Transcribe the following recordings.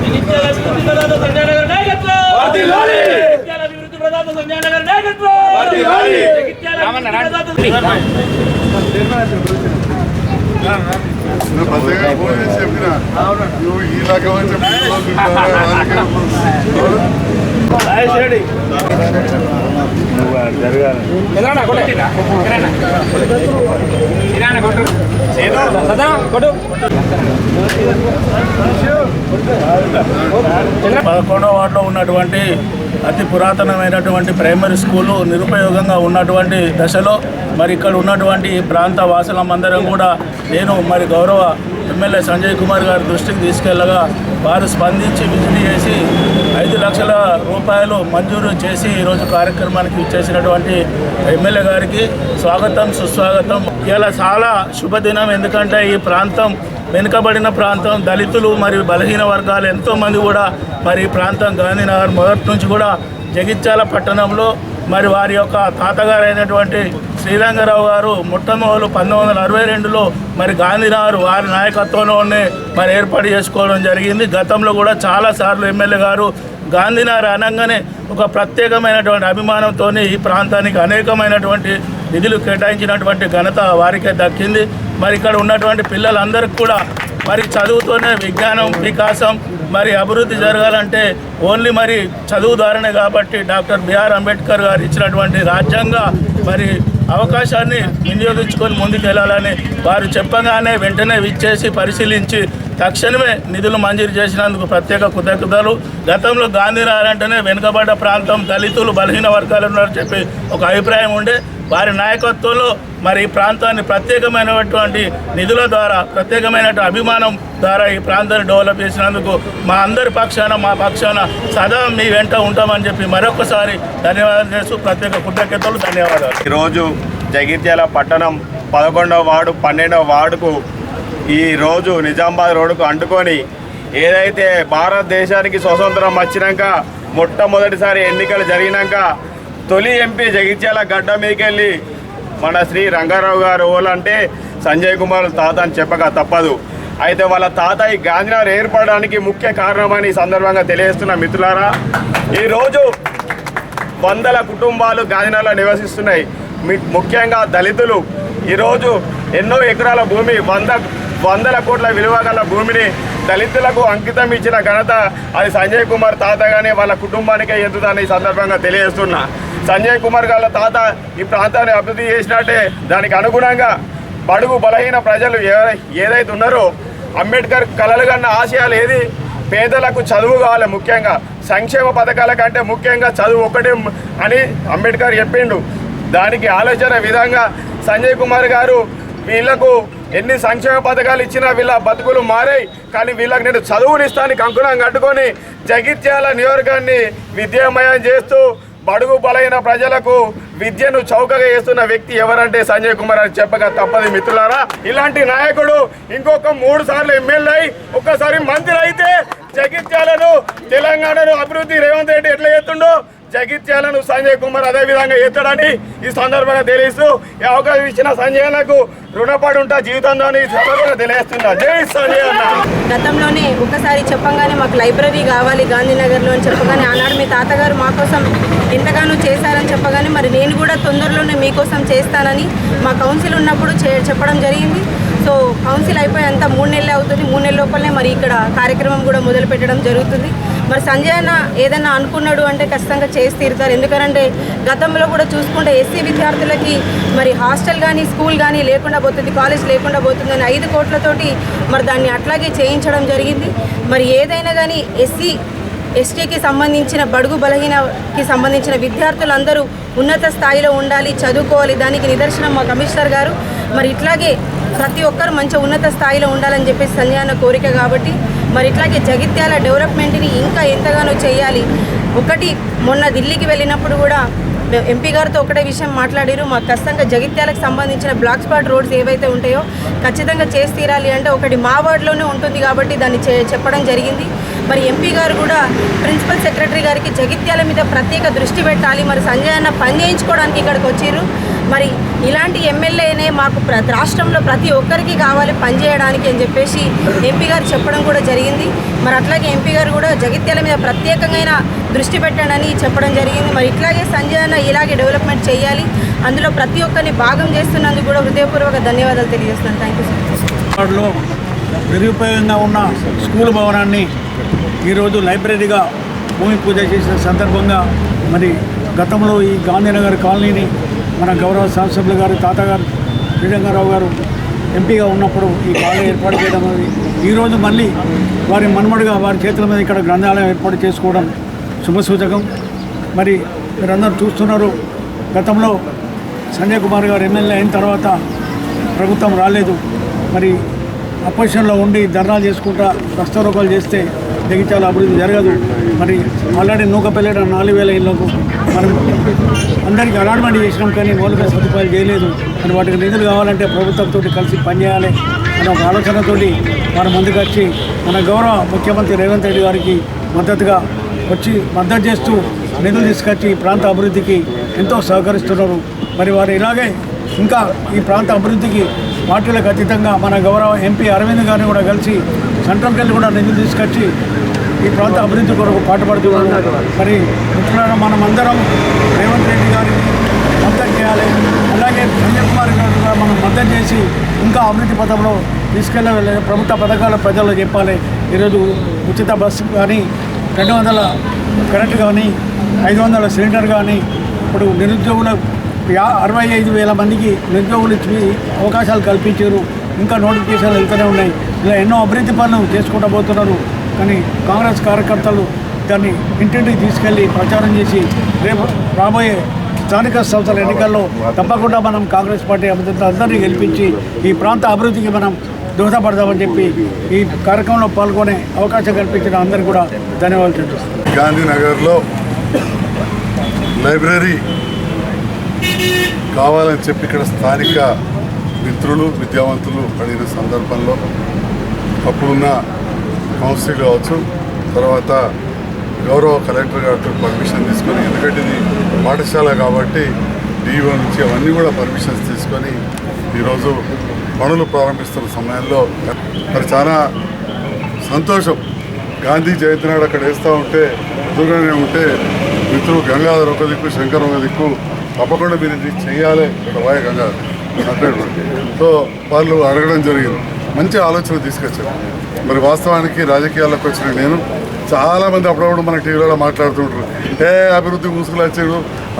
జగిత్యాల అభివృద్ధి ప్రదాత సంజయ్ నగర్ నాయకత్వం జగిత్యాల అభివృద్ధి ప్రదాత సంజయ్ నగర్ నాయకత్వం జగిత్యాల ఫోన్ చేసి చెప్పిన నువ్వు ఈ పదకొండవ వార్డులో ఉన్నటువంటి అతి పురాతనమైనటువంటి ప్రైమరీ స్కూలు నిరుపయోగంగా ఉన్నటువంటి దశలో మరి ఇక్కడ ఉన్నటువంటి ఈ ప్రాంత వాసులమందరం కూడా నేను మరి గౌరవ ఎమ్మెల్యే సంజయ్ కుమార్ గారి దృష్టికి తీసుకెళ్ళగా వారు స్పందించి విజిట్ చేసి ఐదు లక్షల రూపాయలు మంజూరు చేసి ఈరోజు కార్యక్రమానికి ఇచ్చేసినటువంటి ఎమ్మెల్యే గారికి స్వాగతం సుస్వాగతం. ఇలా చాలా శుభదినం ఎందుకంటే ఈ ప్రాంతం వెనుకబడిన ప్రాంతం దళితులు మరియు బలహీన వర్గాలు ఎంతోమంది కూడా మరి ఈ ప్రాంతం గాంధీనగర్ మొదటి నుంచి కూడా జగిత్యాల పట్టణంలో మరి వారి యొక్క తాతగారు అయినటువంటి శ్రీరంగరావు గారు మొట్టమొదలు పంతొమ్మిది వందల అరవై రెండులో మరి గాంధీనగర్ వారి నాయకత్వంలోనే మరి ఏర్పాటు చేసుకోవడం జరిగింది. గతంలో కూడా చాలాసార్లు ఎమ్మెల్యే గారు గాంధీనగర్ అనగానే ఒక ప్రత్యేకమైనటువంటి అభిమానంతో ఈ ప్రాంతానికి అనేకమైనటువంటి నిధులు కేటాయించినటువంటి ఘనత వారికే దక్కింది. మరి ఇక్కడ ఉన్నటువంటి పిల్లలందరికీ కూడా మరి చదువుతోనే విజ్ఞానం వికాసం మరి అభివృద్ధి జరగాలంటే ఓన్లీ మరి చదువు ద్వారానే కాబట్టి డాక్టర్ బిఆర్ అంబేద్కర్ గారు ఇచ్చినటువంటి రాజ్యాంగ మరి అవకాశాన్ని వినియోగించుకొని ముందుకు వెళ్ళాలని వారు చెప్పగానే వెంటనే విచ్చేసి పరిశీలించి తక్షణమే నిధులు మంజూరు చేసినందుకు ప్రత్యేక కృతజ్ఞతలు. గతంలో గాంధీ అంటేనే వెనుకబడ్డ ప్రాంతం దళితులు బలహీన వర్గాలు ఉన్నారని చెప్పి ఒక అభిప్రాయం ఉండే. వారి నాయకత్వంలో మరి ఈ ప్రాంతాన్ని ప్రత్యేకమైనటువంటి నిధుల ద్వారా ప్రత్యేకమైనటువంటి అభిమానం ద్వారా ఈ ప్రాంతాన్ని డెవలప్ చేసినందుకు మా అందరి పక్షాన మా పక్షాన సదా మీ వెంట ఉంటామని చెప్పి మరొకసారి ధన్యవాదాలు చేస్తూ ప్రత్యేక కృతజ్ఞతలు ధన్యవాదాలు. ఈరోజు జగిత్యాల పట్టణం పదకొండవ వార్డు పన్నెండవ వార్డుకు ఈ రోజు నిజామాబాద్ రోడ్డుకు అంటుకొని ఏదైతే భారతదేశానికి స్వతంత్రం వచ్చినాక మొట్టమొదటిసారి ఎన్నికలు జరిగినాక తొలి ఎంపీ జగిత్యాల గడ్డ మీదకెళ్ళి మన శ్రీ రంగారావు గారు ఓలంటే సంజయ్ కుమార్ తాత అని చెప్పక తప్పదు. అయితే వాళ్ళ తాత ఈ గాంధీనగర్ ఏర్పడడానికి ముఖ్య కారణమని సందర్భంగా తెలియజేస్తున్న మిత్రులారా ఈరోజు వందల కుటుంబాలు గాంధీనగర్లో నివసిస్తున్నాయి. మి- ముఖ్యంగా దళితులు. ఈరోజు ఎన్నో ఎకరాల భూమి వంద వందల కోట్ల విలువ గల భూమిని దళితులకు అంకితం ఇచ్చిన ఘనత అది సంజయ్ కుమార్ తాత కానీ వాళ్ళ కుటుంబానికే ఎందుదని ఈ సందర్భంగా తెలియజేస్తున్నా. సంజయ్ కుమార్ గారి తాత ఈ ప్రాంతాన్ని అభివృద్ధి చేసినట్టే దానికి అనుగుణంగా బడుగు బలహీన ప్రజలు ఏ- ఏదైతే ఉన్నారో అంబేద్కర్ కలలు కన్న ఆశయాలు ఏది? పేదలకు చదువు కావాలి ముఖ్యంగా. సంక్షేమ పథకాల కంటే ముఖ్యంగా చదువు ఒకటే అని అంబేద్కర్ చెప్పిండు. దానికి ఆలోచన విధంగా సంజయ్ కుమార్ గారు వీళ్ళకు ఎన్ని సంక్షేమ పథకాలు ఇచ్చినా వీళ్ళ బతుకులు మారాయి. కానీ వీళ్ళకి నేను చదువునిస్తానికి అంకురం కట్టుకొని జగిత్యాల నియోజకాన్ని విద్యామయం చేస్తూ బడుగు బలైన ప్రజలకు విద్యను చౌకగా చేస్తున్న వ్యక్తి ఎవరంటే సంజయ్ కుమార్ అని చెప్పక తప్పదు మిత్రులారా. ఇలాంటి నాయకుడు ఇంకొక మూడు సార్లు ఎమ్మెల్యే అయి ఒక్కసారి మంత్రి అయితే జగిత్యాలను తెలంగాణను అభివృద్ధి రేవంత్ రెడ్డి ఎట్లా చేస్తుండో జగిత్యాలను సంజయ్ కుమార్ అదే విధంగా ఎత్తాడని ఈ సందర్భంగా తెలియస్తూ ఈ అవకాశం ఇచ్చిన సంజయ్లకు రుణపడి ఉంటా జీవితంలోని సందర్భంగా తెలియజేస్తున్నా. జై సంజయ్ అన్న. గతంలోనే ఒకసారి చెప్పంగానే మాకు లైబ్రరీ కావాలి గాంధీనగర్లో అని చెప్పగానే ఆనాడు మీ తాతగారు మా కోసం ఎంతగానో చేశారని చెప్పగానే మరి నేను కూడా తొందరలోనే మీకోసం చేస్తానని మా కౌన్సిల్ ఉన్నప్పుడు చే- చెప్పడం జరిగింది. సో కౌన్సిల్ అయిపోయి అంతా మూడు నెలలే అవుతుంది. మూడు నెలల లోపలనే మరి ఇక్కడ కార్యక్రమం కూడా మొదలు పెట్టడం జరుగుతుంది. మరి సంజయ్ అన్న ఏదన్నా అనుకున్నాడు అంటే ఖచ్చితంగా చేసి తీరుతారు. ఎందుకంటే గతంలో కూడా చూసుకుంటే ఎస్సీ విద్యార్థులకి మరి హాస్టల్ కానీ స్కూల్ కానీ లేకుండా పోతుంది కాలేజ్ లేకుండా పోతుందని ఐదు కోట్లతోటి మరి దాన్ని అట్లాగే చేయించడం జరిగింది. మరి ఏదైనా కానీ ఎస్సీ ఎస్టీకి సంబంధించిన బడుగు బలహీనకి సంబంధించిన విద్యార్థులందరూ ఉన్నత స్థాయిలో ఉండాలి చదువుకోవాలి. దానికి నిదర్శనం మా కమిషనర్ గారు. మరి ఇట్లాగే ప్రతి ఒక్కరు మంచి ఉన్నత స్థాయిలో ఉండాలని చెప్పేసి సంజయ్ కోరిక కాబట్టి మరి ఇట్లాగే జగిత్యాల డెవలప్మెంట్ని ఇంకా ఎంతగానో చేయాలి. ఒకటి మొన్న ఢిల్లీకి వెళ్ళినప్పుడు కూడా ఎంపీ గారితో ఒకటే విషయం మాట్లాడారు. మాకు ఖచ్చితంగా జగిత్యాలకు సంబంధించిన బ్లాక్ స్పాట్ రోడ్స్ ఏవైతే ఉంటాయో ఖచ్చితంగా చేసి తీరాలి అంటే ఒకటి మా వార్డులోనే ఉంటుంది కాబట్టి దాన్ని చెప్పడం జరిగింది. మరి ఎంపీ గారు కూడా ప్రిన్సిపల్ సెక్రటరీ గారికి జగిత్యాల మీద ప్రత్యేక దృష్టి పెట్టాలి. మరి సంజయ్ అన్న పని చేయించుకోవడానికి ఇక్కడికి వచ్చారు. మరి ఇలాంటి ఎమ్మెల్యేనే మాకు రాష్ట్రంలో ప్రతి ఒక్కరికి కావాలి పనిచేయడానికి అని చెప్పేసి ఎంపీ గారు చెప్పడం కూడా జరిగింది. మరి అట్లాగే ఎంపీ గారు కూడా జగిత్యాల మీద ప్రత్యేకంగా దృష్టి పెట్టాడని చెప్పడం జరిగింది. మరి ఇట్లాగే సంజయ్ అన్న ఇలాగే డెవలప్మెంట్ చేయాలి. అందులో ప్రతి ఒక్కరిని భాగం చేస్తున్నందుకు కూడా హృదయపూర్వక ధన్యవాదాలు తెలియజేస్తున్నాను. థ్యాంక్ యూ సార్ నిరుపయోగంగా ఉన్న స్కూల్ భవనాన్ని ఈరోజు లైబ్రరీగా భూమి పూజ చేసిన సందర్భంగా మరి గతంలో ఈ గాంధీనగర్ కాలనీని మన గౌరవ శాసనసభ్యులు గారు తాతగారు శ్రీరంగారావు గారు ఎంపీగా ఉన్నప్పుడు ఈ కాలేజ్ ఏర్పాటు చేయడం అనేది ఈరోజు మళ్ళీ వారి మనుమడుగా వారి చేతుల మీద ఇక్కడ గ్రంథాలయం ఏర్పాటు చేసుకోవడం శుభసూచకం. మరి మీరందరూ చూస్తున్నారు గతంలో సంజయ్ కుమార్ గారు ఎమ్మెల్యే అయిన తర్వాత ప్రభుత్వం రాలేదు. మరి అపోజిషన్లో ఉండి ధర్నాలు చేసుకుంటా రస్తారోకాలు చేస్తే జగిత్యాల అభివృద్ధి జరగదు. మరి ఆల్రెడీ నూకపల్లిన నాలుగు వేల ఇళ్ళకు మనం అందరికీ అలాట్మెంట్ చేసినాం కానీ మౌలిక సదుపాయాలు చేయలేదు. మరి వాటికి నిధులు కావాలంటే ప్రభుత్వంతో కలిసి పనిచేయాలి అనే ఒక ఆలోచనతోటి వారు ముందుకు వచ్చి మన గౌరవ ముఖ్యమంత్రి రేవంత్ రెడ్డి గారికి మద్దతుగా వచ్చి మద్దతు చేస్తూ నిధులు తీసుకొచ్చి ఈ ప్రాంత అభివృద్ధికి ఎంతో సహకరిస్తున్నారు. మరి వారు ఇలాగే ఇంకా ఈ ప్రాంత అభివృద్ధికి పార్టీలకు అతీతంగా మన గౌరవ ఎంపీ అరవింద్ గారిని కూడా కలిసి సెంట్రల్ వెళ్ళి కూడా నిధులు తీసుకొచ్చి ఈ ప్రాంత అభివృద్ధి కొరకు పాటుపడుతున్నారు మరి మిత్రులారా మనం అందరం రేవంత్ రెడ్డి గారిని మద్దతు చేయాలి. అలాగే సంజయ్ కుమార్ గారు కూడా మనం మద్దతు చేసి ఇంకా అభివృద్ధి పథంలో తీసుకెళ్ళ ప్రభుత్వ పథకాలు ప్రజల్లో చెప్పాలి. ఈరోజు ఉచిత బస్సు కానీ రెండు వందల కరెంట్ కానీ ఐదు వందల సిలిండర్ కానీ ఇప్పుడు నిరుద్యోగుల అరవై ఐదు వేల మందికి నిరుద్యోగులు ఇచ్చి అవకాశాలు కల్పించారు. ఇంకా నోటిఫికేషన్లు వెళ్తూనే ఉన్నాయి. ఇలా ఎన్నో అభివృద్ధి పనులు చేసుకుంటూ పోతున్నారు. కానీ కాంగ్రెస్ కార్యకర్తలు దాన్ని ఇంటింటికి తీసుకెళ్ళి ప్రచారం చేసి రేపు రాబోయే స్థానిక సంస్థల ఎన్నికల్లో తప్పకుండా మనం కాంగ్రెస్ పార్టీ అభ్యర్థులు అందరినీ గెలిపించి ఈ ప్రాంత అభివృద్ధికి మనం దోహదపడదామని చెప్పి ఈ కార్యక్రమంలో పాల్గొనే అవకాశం కల్పించిన అందరికీ కూడా ధన్యవాదాలు గాంధీనగర్లో లైబ్రరీ కావాలని చెప్పి ఇక్కడ స్థానిక మిత్రులు విద్యావంతులు అడిగిన సందర్భంలో అప్పుడున్న కౌన్సిల్ కావచ్చు తర్వాత గౌరవ కలెక్టర్ గారితో పర్మిషన్ తీసుకొని ఎందుకంటే ఇది పాఠశాల కాబట్టి డిఓ నుంచి అవన్నీ కూడా పర్మిషన్స్ తీసుకొని ఈరోజు పనులు ప్రారంభిస్తున్న సమయంలో మరి చాలా సంతోషం. గాంధీ జయంతి నాడు అక్కడ వేస్తూ ఉంటే ఎదురుగానే ఉంటే మిత్రులు గంగాధర్ ఒక దిక్కు శంకర్ ఒక దిక్కు తప్పకుండా మీరు ఇది చేయాలి ఇక్కడ వాయ సో వాళ్ళు అడగడం జరిగింది. మంచి ఆలోచన తీసుకొచ్చారు. మరి వాస్తవానికి రాజకీయాల్లోకి వచ్చిన నేను చాలామంది అప్పుడప్పుడు మన టీవీలో మాట్లాడుతుంటారు. ఏ అభివృద్ధి ముసుగులు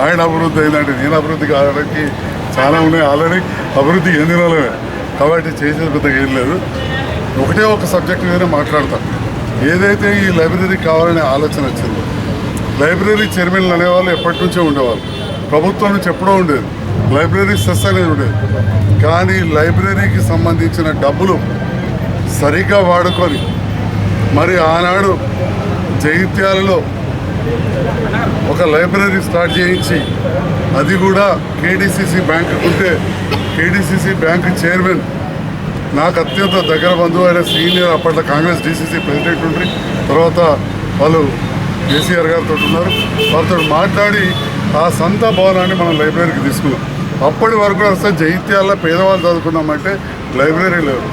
ఆయన అభివృద్ధి అయిందంటే నేను అభివృద్ధి కావడానికి చాలా ఉన్నాయి ఆల్రెడీ. అభివృద్ధి ఎన్ని రోజులే. కాబట్టి చేసేది పెద్దగా ఏం లేదు. ఒకటే ఒక సబ్జెక్ట్ మీదనే మాట్లాడతాం. ఏదైతే ఈ లైబ్రరీ కావాలనే ఆలోచన వచ్చిందో లైబ్రరీ చైర్మన్లు అనేవాళ్ళు ఎప్పటి నుంచో ఉండేవాళ్ళు. ప్రభుత్వం నుంచి ఎప్పుడో ఉండేది. లైబ్రరీ సెస్ అనేది ఉండేది. కానీ లైబ్రరీకి సంబంధించిన డబ్బులు సరిగ్గా వాడుకొని మరి ఆనాడు జైత్యాలలో ఒక లైబ్రరీ స్టార్ట్ చేయించి అది కూడా కేడీసీసీ బ్యాంక్ ఉంటే కేడీసీసీ బ్యాంక్ చైర్మన్ నాకు అత్యంత దగ్గర బంధువు అయిన సీనియర్ అప్పట్లో కాంగ్రెస్ డీసీసీ ప్రెసిడెంట్ ఉండి తర్వాత వాళ్ళు కేసీఆర్ గారితో ఉన్నారు. వాళ్ళతో మాట్లాడి ఆ సంత భవనాన్ని మనం లైబ్రరీకి తీసుకున్నాం. అప్పటి వరకు అసలు జైత్యాల్లో పేదవాళ్ళు చదువుకున్నామంటే లైబ్రరీ లేవు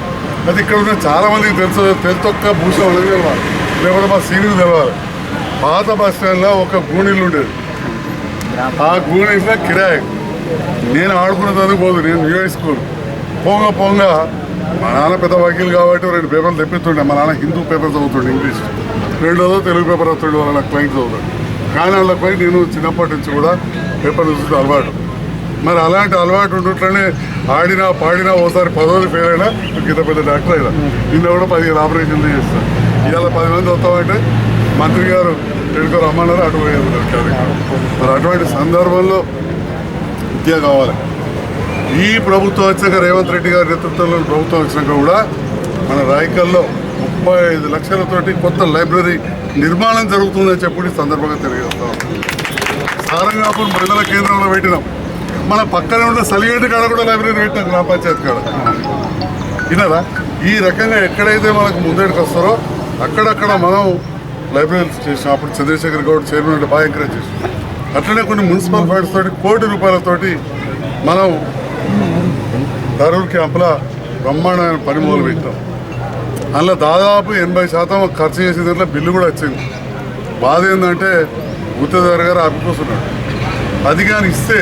అది ఇక్కడ ఉన్న చాలామందికి తెలుసు తెలుతొక్క భూషణం అనేది తెలవాలి లేకపోతే మా సీనియర్ తెలవాలి. పాత బస్ స్టాండ్లో ఒక గూణిల్లు ఉండేది. ఆ గూణిలో కిరాయి. నేను ఆడుకున్న చదువుకోదు నేను న్యూఐ స్కూల్. పోంగ పోంగ మా నాన్న పెద్ద వకీల్ కాబట్టి రెండు పేపర్లు తెప్పిస్తుండే. మా నాన్న హిందూ పేపర్ చదువుతుండే ఇంగ్లీష్. రెండోదో తెలుగు పేపర్ వస్తుండే వాళ్ళ క్లయింట్ చదువుతాడు. కానీ వాళ్ళకి పోయి నేను చిన్నప్పటి నుంచి కూడా పేపర్ చూస్తుంటే అలవాటు. మరి అలాంటి అలవాటు ఉండట్లనే ఆడినా పాడినా ఓసారి పదవులు ఫెయిల్ అయినా ఇంత పెద్ద డాక్టర్ అయినా. నిన్న కూడా పదిహేను ఆపరేషన్లు చేస్తాను ఇవాళ పది మంది వస్తామంటే మంత్రి గారు ఎడుకో రమ్మన్నారు అటు మరి అటువంటి సందర్భంలో విద్య కావాలి. ఈ ప్రభుత్వం వచ్చాక రేవంత్ రెడ్డి గారి నేతృత్వంలో ప్రభుత్వం వచ్చినాక కూడా మన రాయకల్లో ముప్పై ఐదు లక్షలతోటి కొత్త లైబ్రరీ నిర్మాణం జరుగుతుందని చెప్పి సందర్భంగా తెలియజేస్తాం. సారంగాపూర్ మహిళల కేంద్రంలో పెట్టినాం. మన పక్కనే ఉన్న సలిగేటి కాడ కూడా లైబ్రరీ పెట్టినాం గ్రామ పంచాయతీ కాడ. విన్నారా? ఈ రకంగా ఎక్కడైతే మనకు ముందడికి వస్తారో అక్కడక్కడ మనం లైబ్రరీ చేసినాం. అప్పుడు చంద్రశేఖర్ గౌడ్ చైర్మన్ అంటే బాగా ఎంకరేజ్ చేసినాం అట్లనే కొన్ని మున్సిపల్ ఫండ్స్ తోటి కోటి రూపాయలతోటి మనం ధరూర్ క్యాంప్లో బ్రహ్మాండమైన పని మొదలు పెట్టాం అందులో దాదాపు ఎనభై శాతం ఖర్చు చేసే దాంట్లో బిల్లు కూడా వచ్చింది. బాధ ఏంటంటే గుత్తదారు గారు ఆపిపోతున్నాడు అది కానీ ఇస్తే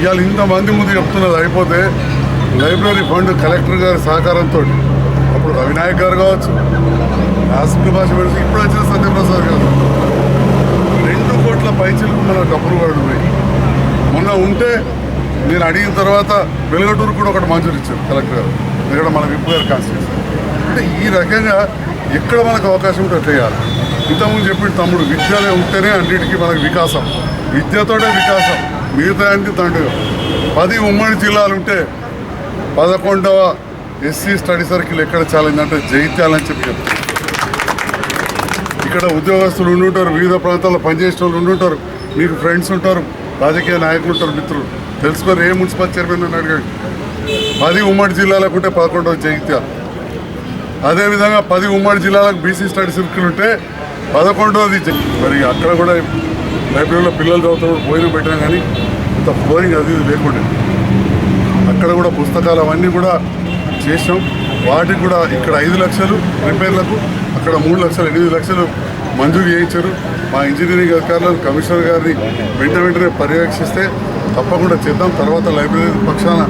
ఇవాళ ఇంతమంది ముందు చెప్తున్నది అయిపోతే లైబ్రరీ ఫండ్ కలెక్టర్ గారి సహకారంతో అప్పుడు రవినాయక్ గారు కావచ్చు ఆసిఫ్ భాష పెడితే ఇప్పుడు వచ్చిన సత్యప్రసాద్ గారు. రెండు కోట్ల పైచలకు మన డబ్బులు కూడా మొన్న ఉంటే నేను అడిగిన తర్వాత వెలుగటూరు కూడా ఒకటి మంజూరు ఇచ్చారు కలెక్టర్ గారు. ఇక్కడ మన విప్పు గారు కాన్స్టిట్యూషన్ అంటే ఈ రకంగా ఎక్కడ మనకు అవకాశం ఉంటే చేయాలి. ఇంతకుముందు చెప్పిన తమ్ముడు విద్యలో ఉంటేనే అన్నిటికీ మనకు వికాసం. విద్యతోనే వికాసం. మిగతా అంటే తండ్రి పది ఉమ్మడి జిల్లాలు ఉంటే పదకొండవ ఎస్సీ స్టడీ సర్కిల్ ఎక్కడ ఛాలెంజ్ అంటే జైత్యాలని చెప్పి చెప్తారు ఇక్కడ ఉద్యోగస్తులు ఉండుంటారు వివిధ ప్రాంతాల్లో పనిచేసిన వాళ్ళు ఉండుంటారు. మీకు ఫ్రెండ్స్ ఉంటారు రాజకీయ నాయకులు ఉంటారు మిత్రులు. తెలుసుకొని ఏ మున్సిపల్ చైర్మన్ అని అడగండి. పది ఉమ్మడి జిల్లాలకు ఉంటే పదకొండవ జగిత్యాల. అదేవిధంగా పది ఉమ్మడి జిల్లాలకు బీసీ స్టడీ సర్కిల్ ఉంటే పదకొండవది మరి అక్కడ కూడా లైబ్రరీలో పిల్లలు చదువుతారు భోజనం పెట్టినా కానీ ఇంత బోరింగ్ అది ఇది లేకుండా. అక్కడ కూడా పుస్తకాలు అవన్నీ కూడా చేసాం వాటికి కూడా ఇక్కడ ఐదు లక్షలు రిపేర్లకు అక్కడ మూడు లక్షలు ఎనిమిది లక్షలు మంజూరు చేయించారు. మా ఇంజనీరింగ్ అధికారులను కమిషనర్ గారిని వెంట వెంటనే పర్యవేక్షిస్తే తప్పకుండా చేద్దాం. తర్వాత లైబ్రరీ పక్షాన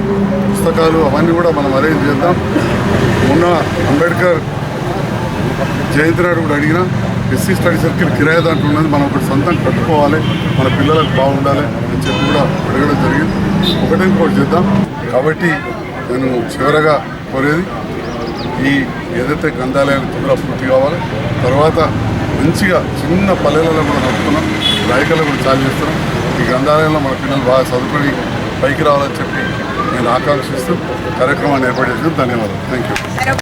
పుస్తకాలు అవన్నీ కూడా మనం అరేంజ్ చేద్దాం. మొన్న అంబేద్కర్ జయంతి నాడు కూడా అడిగిన ఎస్సీ స్టడీ సర్కిల్ కిరాయి దాంట్లో ఉన్నది మనం ఒకటి సొంతం కట్టుకోవాలి మన పిల్లలకు బాగుండాలి అని చెప్పి కూడా అడగడం జరిగింది. ఒకటి ఇంకోటి చేద్దాం. కాబట్టి నేను చివరగా కోరేది ఈ ఏదైతే గ్రంథాలయాలు తొందరగా పూర్తి కావాలి తర్వాత మంచిగా చిన్న పల్లెలలో మనం నడుపుతున్నాం రాయకల్లో కూడా చాలు చేస్తున్నాం. ఈ గ్రంథాలయంలో మన పిల్లలు బాగా చదువుకొని పైకి రావాలని చెప్పి నేను ఆకాంక్షిస్తూ కార్యక్రమాన్ని ఏర్పాటు చేసిన ధన్యవాదాలు. Thank you